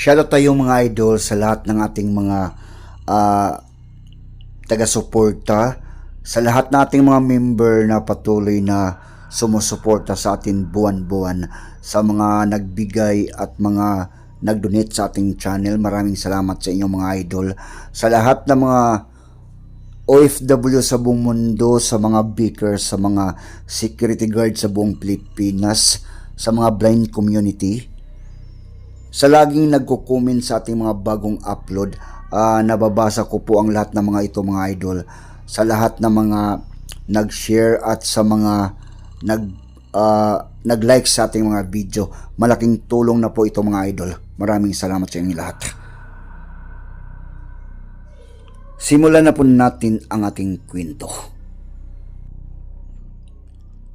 Shoutout tayo mga idol sa lahat ng ating mga ah, taga-suporta, sa lahat ng ating mga member na patuloy na sumusuporta sa atin buwan-buwan, sa mga nagbigay at mga nag-donate sa ating channel. Maraming salamat sa inyong mga idol. Sa lahat ng mga OFW sa buong mundo, sa mga beakers, sa mga security guard sa buong Pilipinas, sa mga blind community, sa laging nagko-comment sa ating mga bagong upload, ah, nababasa ko po ang lahat ng mga ito mga idol. Sa lahat ng mga nag-share at sa mga nag ah, nag-like sa ating mga video, malaking tulong na po ito mga idol. Maraming salamat sa inyong lahat. Simulan na po natin ang ating kwento.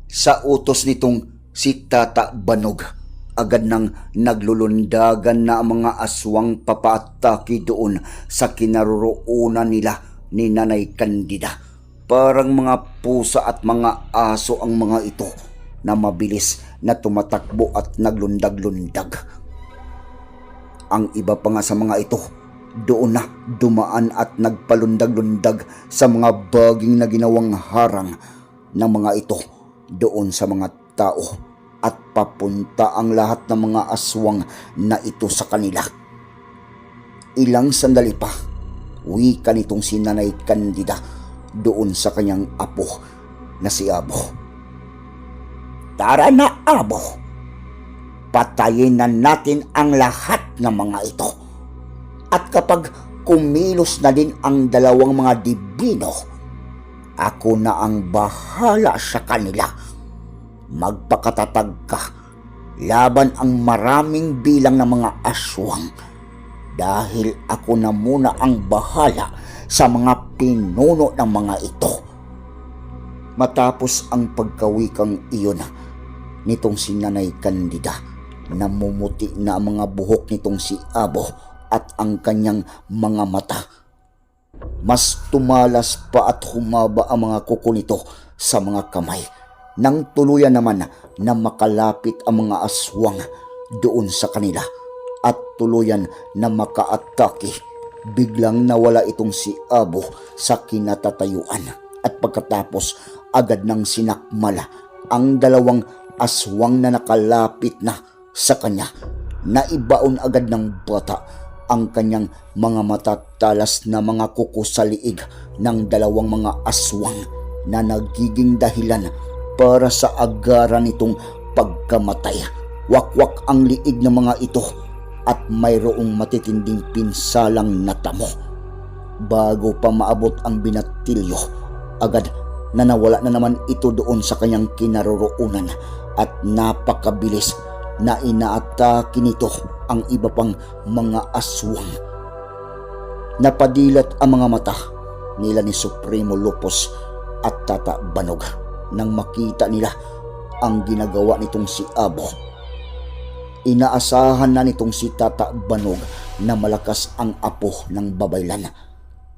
Sa utos nitong si Tata Banog, agad nang naglulundagan na ang mga aswang papaataki doon sa kinaroroonan nila ni Nanay Candida. Parang mga pusa at mga aso ang mga ito na mabilis na tumatakbo at naglundag-lundag. Ang iba pa nga sa mga ito, doon na dumaan at nagpalundag-lundag sa mga baging na ginawang harang ng mga ito doon sa mga tao at papunta ang lahat ng mga aswang na ito sa kanila. Ilang sandali pa, wika nitong si Nanay Candida doon sa kanyang apo na si Abo. Tara na, Abo. Patayin na natin ang lahat ng mga ito. At kapag kumilos na din ang dalawang mga dibino, ako na ang bahala sa kanila. Magpakatatag ka laban ang maraming bilang ng mga aswang dahil ako na muna ang bahala sa mga pinuno ng mga ito. Matapos ang pagkawikang iyon nitong si Nanay Candida, namumuti na ang mga buhok nitong si Abo at ang kanyang mga mata. Mas tumalas pa at humaba ang mga kuko nito sa mga kamay nang tuluyan naman na makalapit ang mga aswang doon sa kanila at tuluyan na makaatake. Biglang nawala itong si Abo sa kinatatayuan at pagkatapos agad nang sinakmala ang dalawang aswang na nakalapit na sa kanya. Naibaon agad ng bata ang kanyang mga matatalas na mga kuko sa liig ng dalawang mga aswang na nagiging dahilan para sa agaran nitong pagkamatay. Wakwak ang liig ng mga ito at mayroong matitinding pinsalang natamo. Bago pa maabot ang binatilyo, agad na nawala na naman ito doon sa kanyang kinaroroonan at napakabilis na inaatake nito ang iba pang mga aswang. Napadilat ang mga mata nila ni Supremo Lupos at Tata Banog nang makita nila ang ginagawa nitong si Abo. Inaasahan na nitong si Tata Banog na malakas ang apo ng babaylan.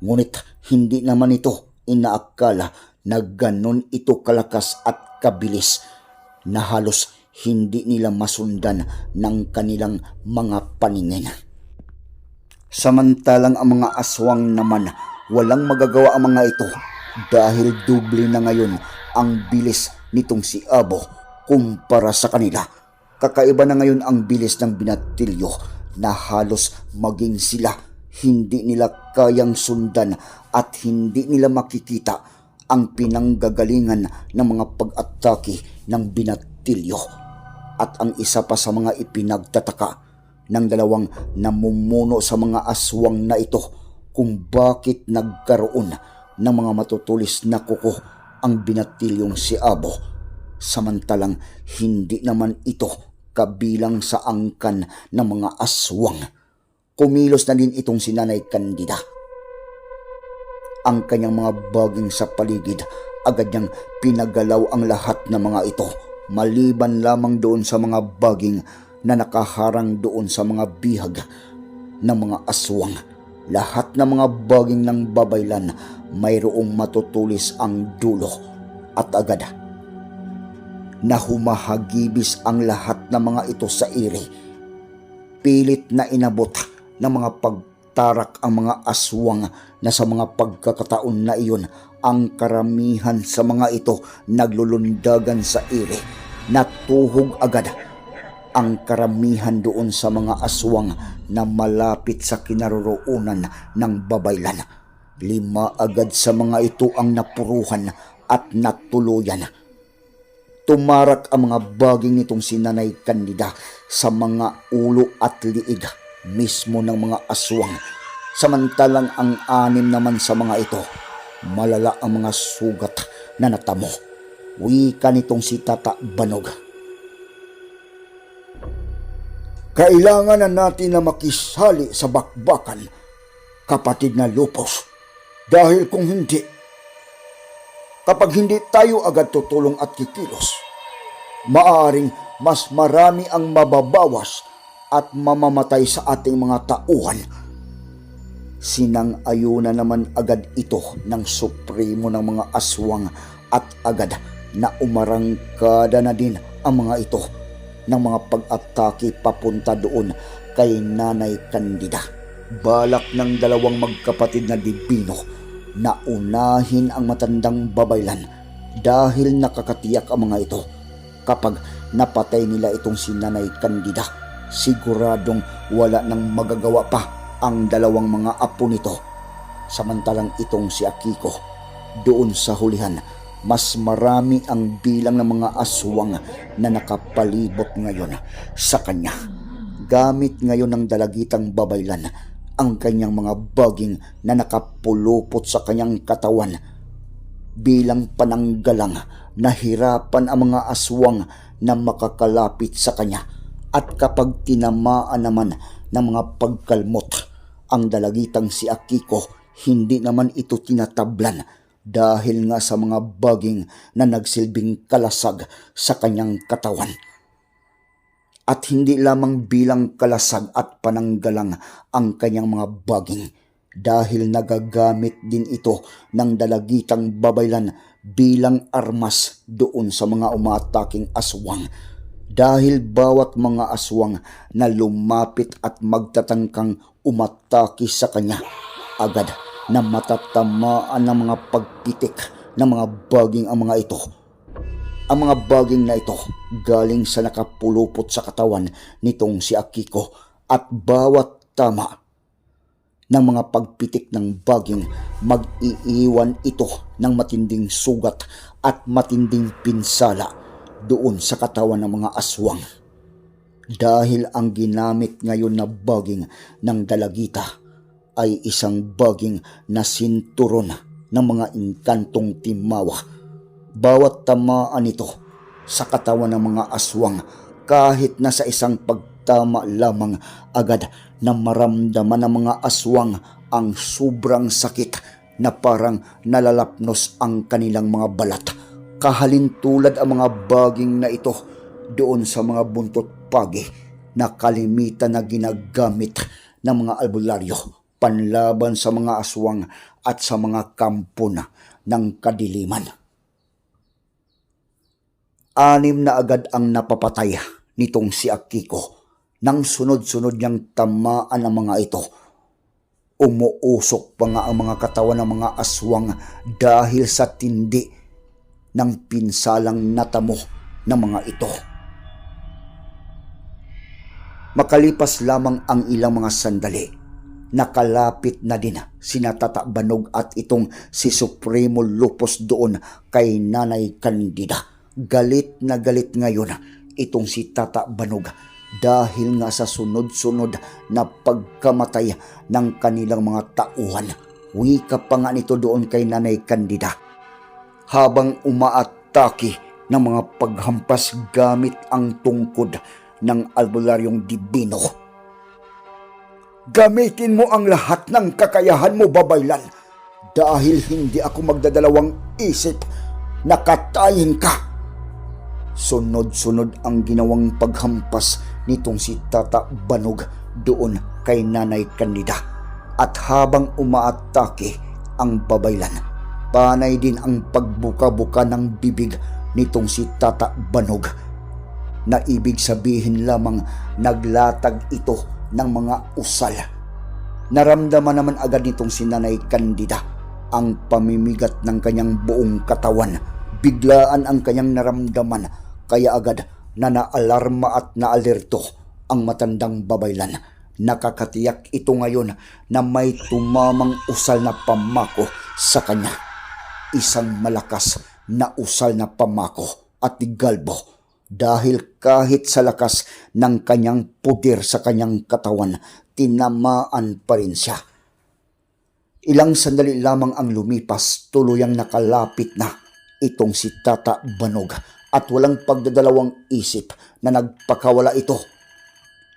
Ngunit hindi naman ito inaakala na ganon ito kalakas at kabilis na halos hindi nila masundan ng kanilang mga paningin. Samantalang ang mga aswang naman walang magagawa ang mga ito dahil doble na ngayon ang bilis nitong si Abo kumpara sa kanila. Kakaiba na ngayon ang bilis ng binatilyo na halos maging sila hindi nila kayang sundan at hindi nila makikita ang pinanggagalingan ng mga pag-atake ng binatilyo. At ang isa pa sa mga ipinagtataka ng dalawang namumuno sa mga aswang na ito kung bakit nagkaroon ng mga matutulis na kuko ang binatilyong si Abo samantalang hindi naman ito kabilang sa angkan ng mga aswang. Kumilos na din itong si Nanay Candida. Ang kanyang mga baging sa paligid, agad niyang pinagalaw ang lahat ng mga ito, maliban lamang doon sa mga baging na nakaharang doon sa mga bihag ng mga aswang. Lahat ng mga baging ng babaylan mayroong matutulis ang dulo at agad na humahagibis ang lahat ng mga ito sa iri. pilit na inabot ng mga pagtarak ang mga aswang na sa mga pagkakataon na iyon ang karamihan sa mga ito naglulundagan sa ire. Natuhog agad ang karamihan doon sa mga aswang na malapit sa kinaroroonan ng babaylan. Lima agad sa mga ito ang napuruhan at natuluyan. Tumarak ang mga baging nitong sinanay kandida sa mga ulo at liig mismo ng mga aswang. Samantalang ang anim naman sa mga ito, malala ang mga sugat na natamo. Wika nitong si Tata Banog. Kailangan na natin na makisali sa bakbakan, kapatid na lupos. Dahil kung hindi, kapag hindi tayo agad tutulong at kikilos, maaaring mas marami ang mababawas at mamamatay sa ating mga tauhan. Sinang ayuna naman agad ito ng supremo ng mga aswang at agad na umarangkada na din ang mga ito ng mga pag-atake papunta doon kay Nanay Candida. Balak ng dalawang magkapatid na dibino na unahin ang matandang babaylan dahil nakakatiyak ang mga ito kapag napatay nila itong si Nanay Candida. Siguradong wala nang magagawa pa ang dalawang mga apo nito. Samantalang itong si Akiko doon sa hulihan mas marami ang bilang ng mga aswang na nakapalibot ngayon sa kanya. Gamit ngayon ng dalagitang babaylan ang kanyang mga baging na nakapulupot sa kanyang katawan. Bilang pananggalang, nahirapan ang mga aswang na makakalapit sa kanya at kapag tinamaan naman ng mga pagkalmot ang dalagitang si Akiko, hindi naman ito tinatablan dahil nga sa mga baging na nagsilbing kalasag sa kanyang katawan. At hindi lamang bilang kalasag at pananggalang ang kanyang mga baging dahil nagagamit din ito ng dalagitang babaylan bilang armas doon sa mga umataking aswang dahil bawat mga aswang na lumapit at magtatangkang umatake sa kanya agad na matatamaan ng mga pagpitik ng mga baging ang mga ito. Ang mga baging na ito galing sa nakapulupot sa katawan nitong si Akiko at bawat tama ng mga pagpitik ng baging mag-iiwan ito ng matinding sugat at matinding pinsala doon sa katawan ng mga aswang. Dahil ang ginamit ngayon na baging ng dalagita ay isang baging na sinturon ng mga inkantong timawa. Bawat tamaan nito sa katawan ng mga aswang kahit na sa isang pagtama lamang agad na maramdaman ng mga aswang ang sobrang sakit na parang nalalapnos ang kanilang mga balat. Kahalintulad ang mga baging na ito doon sa mga buntot pagi na kalimitan na ginagamit ng mga albularyo panlaban sa mga aswang at sa mga kampo na ng kadiliman. Anim na agad ang napapatay nitong si Akiko nang sunod-sunod niyang tamaan ang mga ito. Umuusok pa nga ang mga katawan ng mga aswang dahil sa tindi ng pinsalang natamo ng mga ito. Makalipas lamang ang ilang mga sandali, nakalapit na din sina Tata at itong si Supremo Lupos doon kay Nanay Candida. Galit na galit ngayon itong si Tata Banog dahil nga sa sunod-sunod na pagkamatay ng kanilang mga tauhan. Wika pa nga nito doon kay Nanay Candida. Habang umaatake ng mga paghampas gamit ang tungkod ng albularyong dibino. Gamitin mo ang lahat ng kakayahan mo, babaylan, dahil hindi ako magdadalawang isip na katayin ka. Sunod-sunod ang ginawang paghampas nitong si Tata Banog doon kay Nanay Candida. At habang umaatake ang babaylan, panay din ang pagbuka-buka ng bibig nitong si Tata Banog. na ibig sabihin lamang naglatag ito ng mga usal. Naramdaman naman agad nitong si Nanay Candida ang pamimigat ng kanyang buong katawan. Biglaan ang kanyang naramdaman kaya agad na naalarma at naalerto ang matandang babaylan. Nakakatiyak ito ngayon na may tumamang usal na pamako sa kanya. Isang malakas na usal na pamako at galbo dahil kahit sa lakas ng kanyang puder sa kanyang katawan, tinamaan pa rin siya. Ilang sandali lamang ang lumipas, tuluyang nakalapit na itong si Tata Banog at walang pagdadalawang isip na nagpakawala ito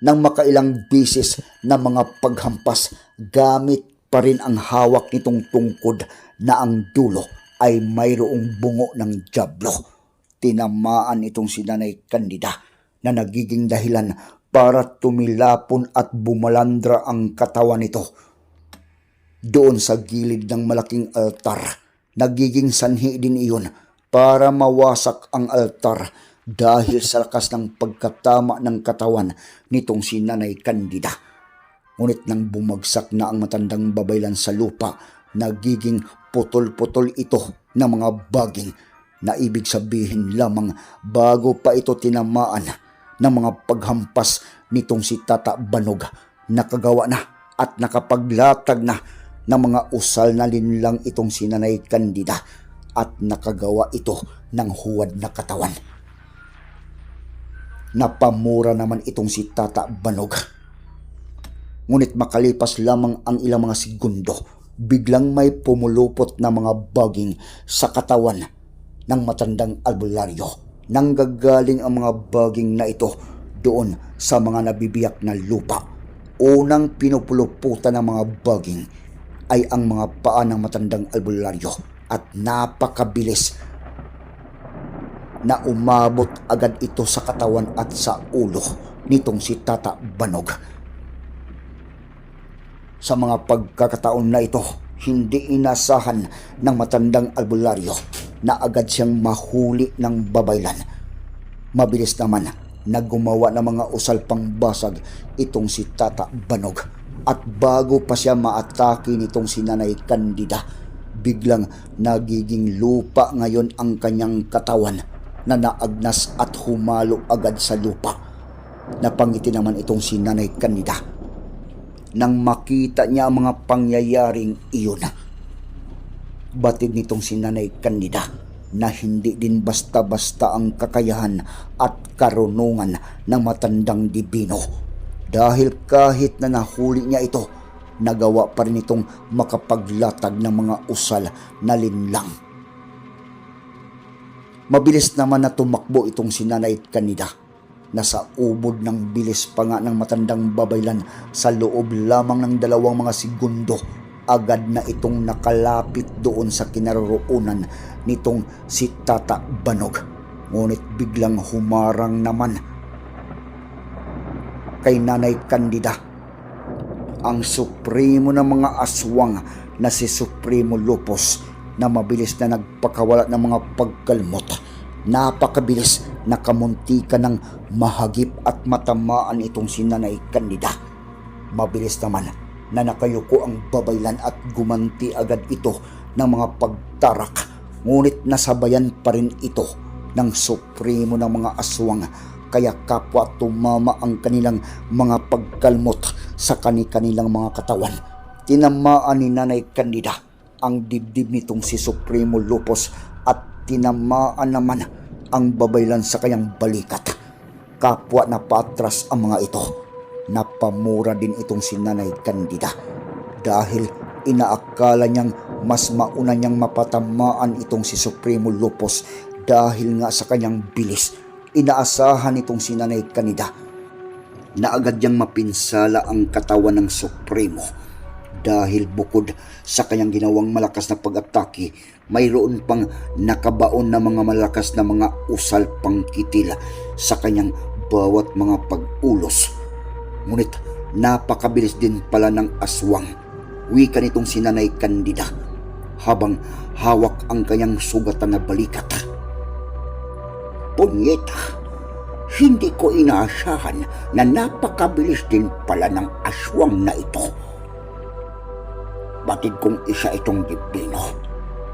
ng makailang bisis na mga paghampas gamit pa rin ang hawak nitong tungkod na ang dulo ay mayroong bungo ng jablo. Tinamaan itong si Nanay Candida na nagiging dahilan para tumilapon at bumalandra ang katawan nito doon sa gilid ng malaking altar. Nagiging sanhi din iyon para mawasak ang altar dahil sa lakas ng pagkatama ng katawan nitong si Nanay Candida. Ngunit nang bumagsak na ang matandang babaylan sa lupa, nagiging putol-putol ito ng mga baging na ibig sabihin lamang bago pa ito tinamaan ng mga paghampas nitong si Tata Banog nakagawa na at nakapaglatag na ng mga usal na linlang itong si Nanay Candida at nakagawa ito ng huwad na katawan. Napamura naman itong si Tata Banog. Ngunit makalipas lamang ang ilang mga segundo, biglang may pumulupot na mga baging sa katawan ng matandang albularyo. Nanggagaling ang mga baging na ito doon sa mga nabibiyak na lupa. Unang pinupuluputan ng mga baging ay ang mga paa ng matandang albularyo at napakabilis na umabot agad ito sa katawan at sa ulo nitong si Tata Banog. Sa mga pagkakataon na ito, hindi inasahan ng matandang albularyo na agad siyang mahuli ng babaylan. Mabilis naman na gumawa ng mga usal pang basag itong si Tata Banog. At bago pa siya maatake nitong si Nanay Candida, biglang nagiging lupa ngayon ang kanyang katawan na naagnas at humalo agad sa lupa. Napangiti naman itong si Nanay Candida nang makita niya ang mga pangyayaring iyon. Batid nitong si Nanay Candida na hindi din basta-basta ang kakayahan at karunungan ng matandang dibino. Dahil kahit na nahuli niya ito, nagawa pa rin itong makapaglatag ng mga usal na linlang. Mabilis naman na tumakbo itong si Nanay Candida. Nasa ubod ng bilis pa nga ng matandang babaylan sa loob lamang ng dalawang mga segundo agad na itong nakalapit doon sa kinaroroonan nitong si Tata Banog. Ngunit biglang humarang naman kay Nanay Candida ang supremo ng mga aswang na si Supremo Lupos na mabilis na nagpakawala ng mga pagkalmot. Napakabilis na kamuntika ng mahagip at matamaan itong si Nanay Candida. Mabilis naman na nakayuko ang babaylan at gumanti agad ito ng mga pagtarak. Ngunit nasabayan pa rin ito ng supremo ng mga aswang kaya kapwa tumama ang kanilang mga pagkalmot sa kani-kanilang mga katawan. Tinamaan ni Nanay Candida ang dibdib nitong si Supremo Lupos at tinamaan naman ang babaylan sa kanyang balikat. Kapwa na patras ang mga ito. Napamura din itong si Nanay Candida dahil inaakala niyang mas mauna niyang mapatamaan itong si Supremo Lupos dahil nga sa kanyang bilis. Inaasahan itong si Nanay Candida na agad niyang mapinsala ang katawan ng Supremo dahil bukod sa kanyang ginawang malakas na pag-atake, mayroon pang nakabaon na mga malakas na mga usal pangkitil sa kanyang bawat mga pag-ulos. Ngunit napakabilis din pala ng aswang. Wika nitong sinanay Candida habang hawak ang kanyang sugatan na balikat. Punyeta! Hindi ko inaasahan na napakabilis din pala ng aswang na ito. Batid kong isa itong dibino,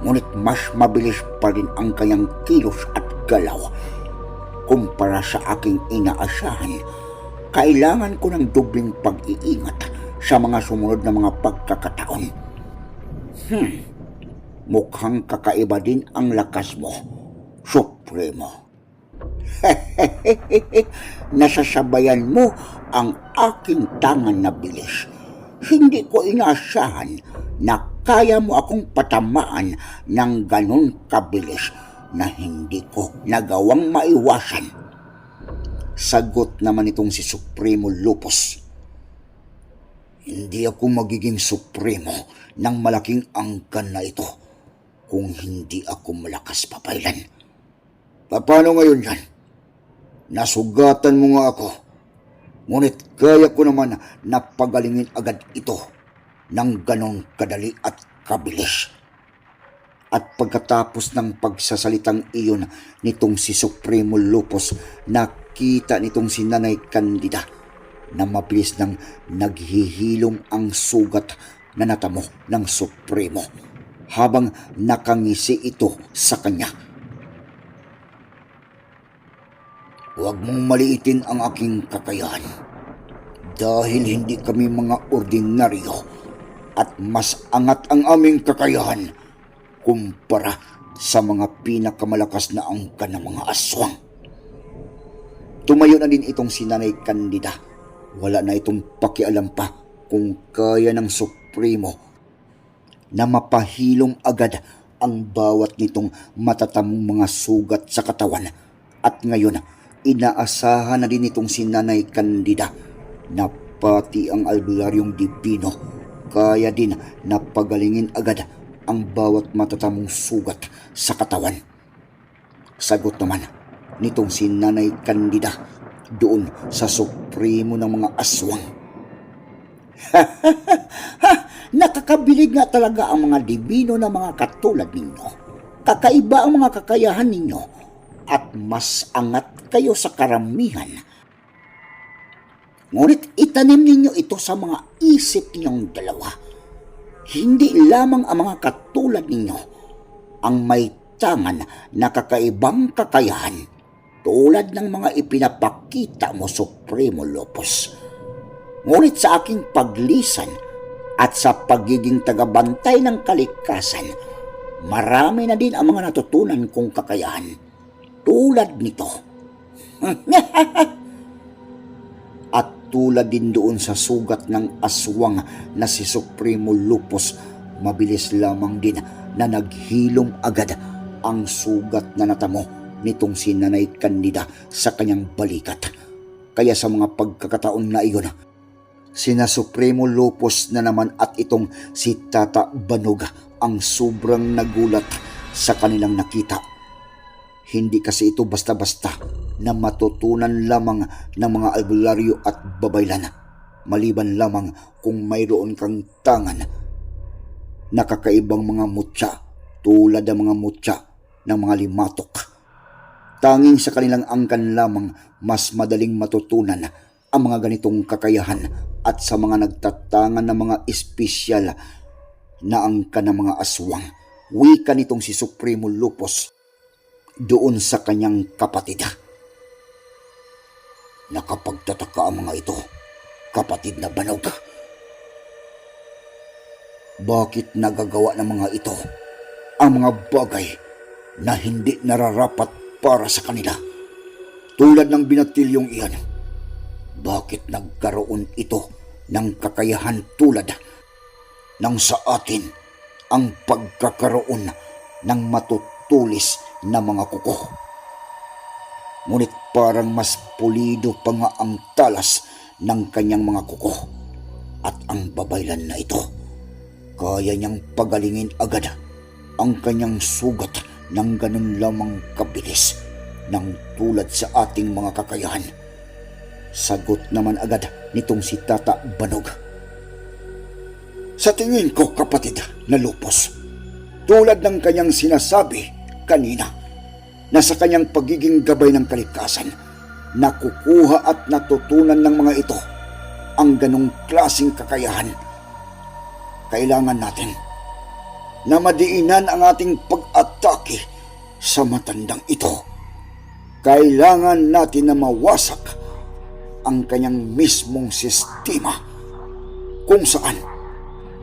ngunit mas mabilis pa rin ang kanyang kilos at galaw. Kumpara sa aking inaasahan, kailangan ko ng dubling pag-iingat sa mga sumunod na mga pagkakataon. Hmm, mukhang kakaiba din ang lakas mo, Supremo. Nasasabayan mo ang aking tangan na bilis. Hindi ko inasahan na kaya mo akong patamaan ng ganon kabilis na hindi ko nagawang maiwasan. Sagot naman itong si Supremo Lupus. Hindi ako magiging supremo ng malaking angkan na ito kung hindi ako malakas papailan. Paano ngayon yan? Nasugatan mo nga ako. Ngunit kaya ko naman na pagalingin agad ito ng ganong kadali at kabilis. At pagkatapos ng pagsasalitang iyon nitong si Supremo Lupus, nakita nitong si Nanay Candida na mabilis nang naghihilom ang sugat na natamo ng Supremo habang nakangisi ito sa kanya. Huwag mong maliitin ang aking kakayahan dahil hindi kami mga ordinaryo at mas angat ang aming kakayahan kumpara sa mga pinakamalakas na angka ng mga aswang. Tumayo na din itong si Nanay Candida. Wala na itong pakialam pa kung kaya ng Supremo na mapahilom agad ang bawat nitong matatamong mga sugat sa katawan. At ngayon, inaasahan na din itong si Nanay Candida na pati ang albularyong dibino kaya din na pagalingin agad ang bawat matatamong sugat sa katawan. Sagot naman nitong si Nanay Candida doon sa supremo ng mga aswang. nakakabilig nga talaga ang mga dibino na mga katulad ninyo. Kakaiba ang mga kakayahan ninyo at mas angat kayo sa karamihan. Ngunit itanim ninyo ito sa mga isip ninyong dalawa. Hindi lamang ang mga katulad ninyo ang may tangan na kakaibang kakayahan tulad ng mga ipinapakita mo, Supremo Lopos. Ngunit sa aking paglisan at sa pagiging tagabantay ng kalikasan, marami na din ang mga natutunan kong kakayahan tulad nito. at tulad din doon sa sugat ng aswang na si Supremo Lupus, mabilis lamang din na naghilom agad ang sugat na natamo nitong si Nanay Candida sa kanyang balikat. Kaya sa mga pagkakataon na iyon, sina Supremo Lupus na naman at itong si Tata Banog ang sobrang nagulat sa kanilang nakita. Hindi kasi ito basta-basta na matutunan lamang ng mga albularyo at babaylan. Maliban lamang kung mayroon kang tangan. Nakakaibang mga mutya tulad ng mga mutya ng mga limatok. Tanging sa kanilang angkan lamang mas madaling matutunan ang mga ganitong kakayahan at sa mga nagtatangan ng mga espesyal na angka ng mga aswang. Wika nitong si Supremo Lupus doon sa kanyang kapatid. Nakapagtataka ang mga ito, kapatid na banog. Bakit nagagawa ng mga ito ang mga bagay na hindi nararapat para sa kanila? Tulad ng binatilyong iyan, bakit nagkaroon ito ng kakayahan tulad ng sa atin ang pagkakaroon ng matutulis na mga kuko? Ngunit parang mas pulido pa nga ang talas ng kanyang mga kuko at ang babaylan na ito. Kaya niyang pagalingin agad ang kanyang sugat ng ganun lamang kabilis ng tulad sa ating mga kakayahan. Sagot naman agad nitong si Tata Banog. Sa tingin ko kapatid na lupos, tulad ng kanyang sinasabi kanina, na sa kanyang pagiging gabay ng kalikasan, nakukuha at natutunan ng mga ito ang ganong klasing kakayahan. Kailangan natin na madiinan ang ating pag-atake sa matandang ito. Kailangan natin na mawasak ang kanyang mismong sistema kung saan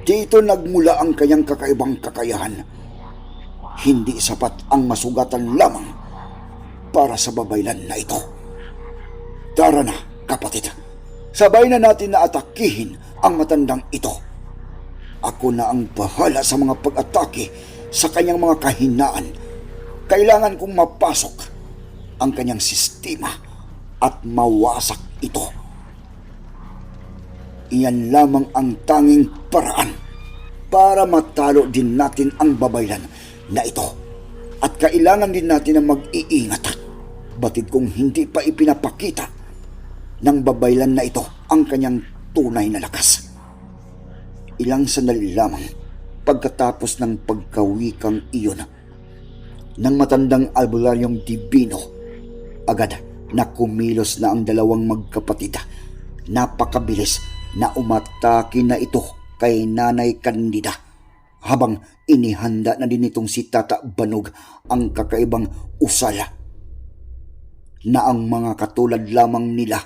dito nagmula ang kanyang kakaibang kakayahan. Hindi sapat ang masugatan lamang para sa babaylan na ito. Tara na, kapatid. Sabay na natin na atakihin ang matandang ito. Ako na ang bahala sa mga pag-atake sa kanyang mga kahinaan. Kailangan kong mapasok ang kanyang sistema at mawasak ito. Iyan lamang ang tanging paraan para matalo din natin ang babaylan na ito. At kailangan din natin na mag-iingat. Batid kung hindi pa ipinapakita ng babaylan na ito ang kanyang tunay na lakas. Ilang sandali lamang pagkatapos ng pagkawikang iyon ng matandang albularyong dibino, agad na kumilos na ang dalawang magkapatid. Napakabilis na umatake na ito kay Nanay Candida habang inihanda na din itong si Tata Banog ang kakaibang usala na ang mga katulad lamang nila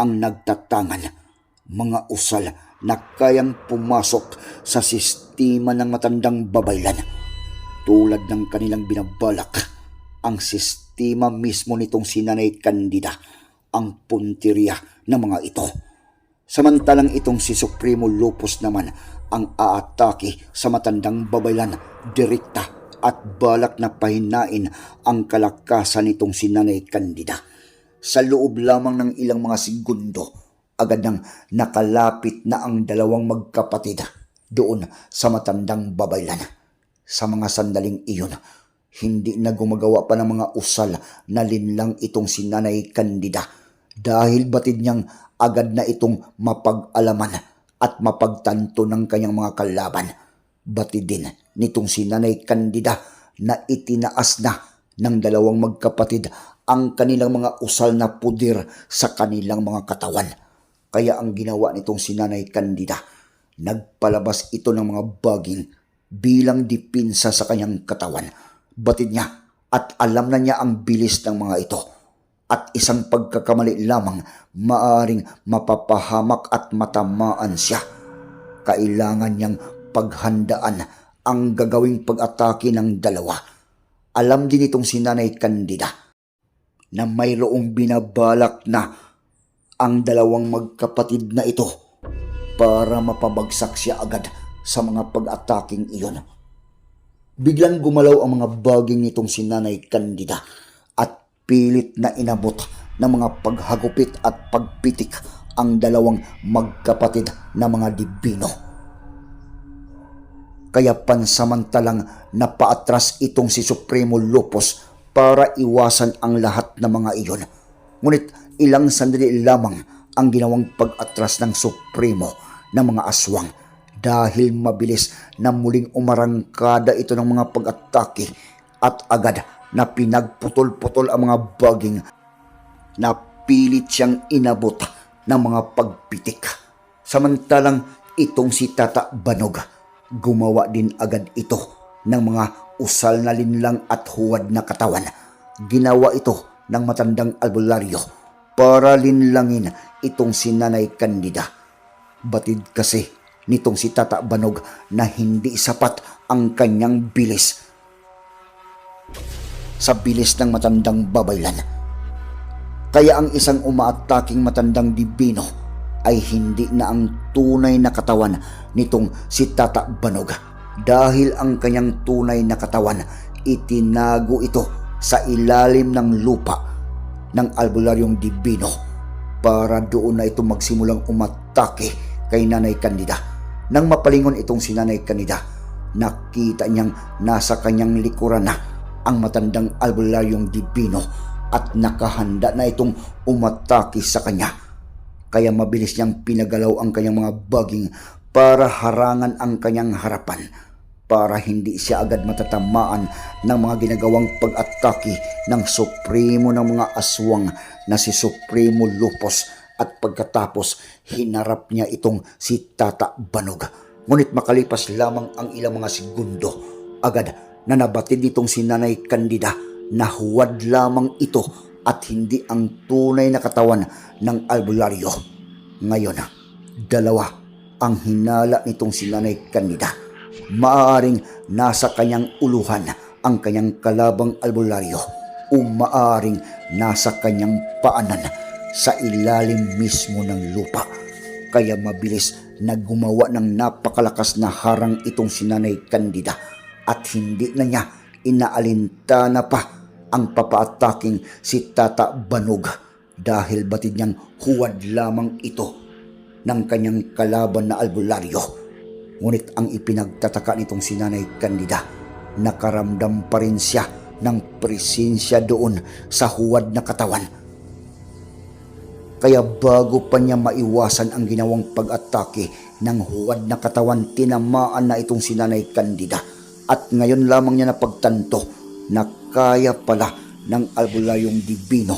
ang nagtatangan. Mga usal na kayang pumasok sa sistema ng matandang babaylan. Tulad ng kanilang binabalak, ang sistema mismo nitong sinanay Candida, ang punteriya ng mga ito. Samantalang itong si Supremo Lupus naman ang aatake sa matandang babaylan direkta at balak na pahinain ang kalakasan nitong si Nanay Candida. Sa loob lamang ng ilang mga segundo, agad nang nakalapit na ang dalawang magkapatid doon sa matandang babaylan. Sa mga sandaling iyon, hindi na gumagawa pa ng mga usal na linlang itong si Nanay Candida dahil batid niyang agad na itong mapag-alaman at mapagtanto ng kanyang mga kalaban. Batid din nitong si Nanay Candida na itinaas na ng dalawang magkapatid ang kanilang mga usal na pudir sa kanilang mga katawan. Kaya ang ginawa nitong si Nanay Candida, nagpalabas ito ng mga baging bilang dipinsa sa kanyang katawan. Batid niya at alam na niya ang bilis ng mga ito. At isang pagkakamali lamang maaring mapapahamak at matamaan siya. Kailangan niyang paghandaan ang gagawing pag-atake ng dalawa. Alam din itong si Nanay Candida na mayroong binabalak na ang dalawang magkapatid na ito para mapabagsak siya agad sa mga pag-ataking iyon. Biglang gumalaw ang mga baging nitong si Nanay Candida at pilit na inabot ng mga paghagupit at pagpitik ang dalawang magkapatid na mga dibino. Kaya pansamantalang napaatras itong si Supremo Lupos para iwasan ang lahat ng mga iyon. Ngunit ilang sandali lamang ang ginawang pag-atras ng Supremo ng mga aswang dahil mabilis na muling umarangkada ito ng mga pag-atake at agad na pinagputol-putol ang mga baging na pilit siyang inabot ng mga pagpitik. Samantalang itong si Tata Banog, gumawa din agad ito ng mga usal na linlang at huwad na katawan. Ginawa ito ng matandang albularyo para linlangin itong si Nanay Candida. Batid kasi nitong si Tata Banog na hindi sapat ang kanyang bilis sa bilis ng matandang babaylan. Kaya ang isang umaataking matandang dibino ay hindi na ang tunay na katawan nitong si Tata Banog dahil ang kanyang tunay na katawan itinago ito sa ilalim ng lupa ng albularyong dibino para doon na ito magsimulang umatake kay Nanay Candida. Nang mapalingon itong si Nanay Candida, nakita niyang nasa kanyang likuran na ang matandang albularyong dibino at nakahanda na itong umatake sa kanya. Kaya mabilis niyang pinagalaw ang kanyang mga baging para harangan ang kanyang harapan. Para hindi siya agad matatamaan ng mga ginagawang pag-atake ng supremo ng mga aswang na si Supremo Lupos at pagkatapos hinarap niya itong si Tata Banog. Ngunit makalipas lamang ang ilang mga segundo, agad na nabatid nitong si Nanay Candida na huwad lamang ito at hindi ang tunay na katawan ng albularyo. Ngayon, dalawa ang hinala nitong si Nanay Candida. Maaaring nasa kanyang uluhan ang kanyang kalabang albularyo o maaaring nasa kanyang paanan sa ilalim mismo ng lupa. Kaya mabilis na gumawa ng napakalakas na harang itong si Nanay Candida at hindi na niya inaalintana pa ang papaataking si Tata Banog dahil batid niyang huwad lamang ito ng kanyang kalaban na albularyo. Ngunit ang ipinagtataka nitong si Nanay Candida, nakaramdam pa rin siya ng presensya doon sa huwad na katawan. Kaya bago pa niya maiwasan ang ginawang pag-atake ng huwad na katawan, tinamaan na itong si Nanay Candida. At ngayon lamang niya napagtanto na kaya pala ng albularyong dibino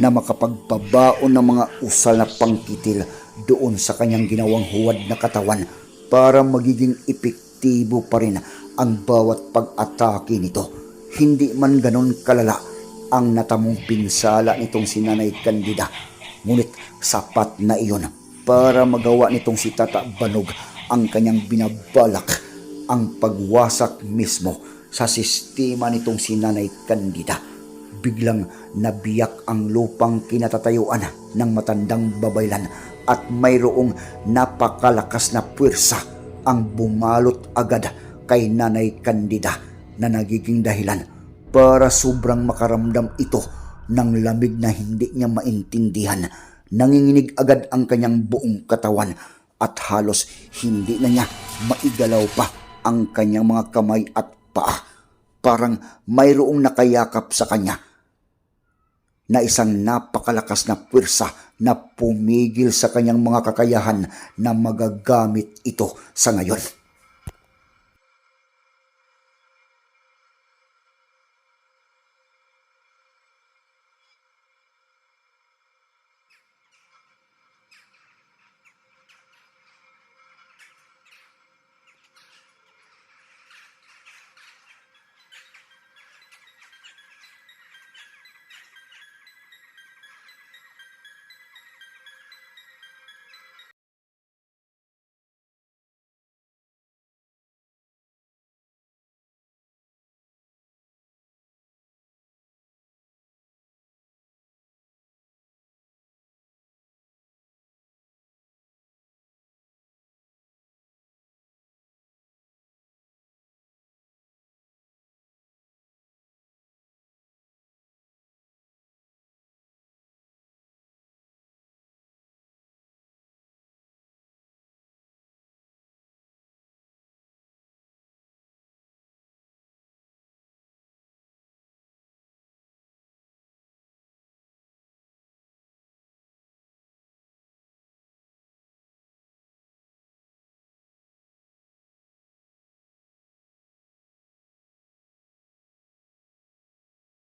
na makapagpabaon ng mga usal na pangkitil doon sa kanyang ginawang huwad na katawan para magiging epektibo pa rin ang bawat pag-atake nito. Hindi man ganon kalala ang natamong pinsala nitong si Nanay Candida. Ngunit sapat na iyon para magawa nitong si Tata Banog ang kanyang binabalak ang pagwasak mismo sa sistema nitong si Nanay Candida biglang nabiyak ang lupang kinatatayuan ng matandang babaylan at mayroong napakalakas na puwersa ang bumalot agad kay Nanay Candida na nagiging dahilan para sobrang makaramdam ito ng lamig na hindi niya maintindihan. Nanginginig agad ang kanyang buong katawan at halos hindi na niya maigalaw pa ang kanyang mga kamay at paa. Parang mayroong nakayakap sa kanya na isang napakalakas na pwersa na pumigil sa kanyang mga kakayahan na magagamit ito sa ngayon.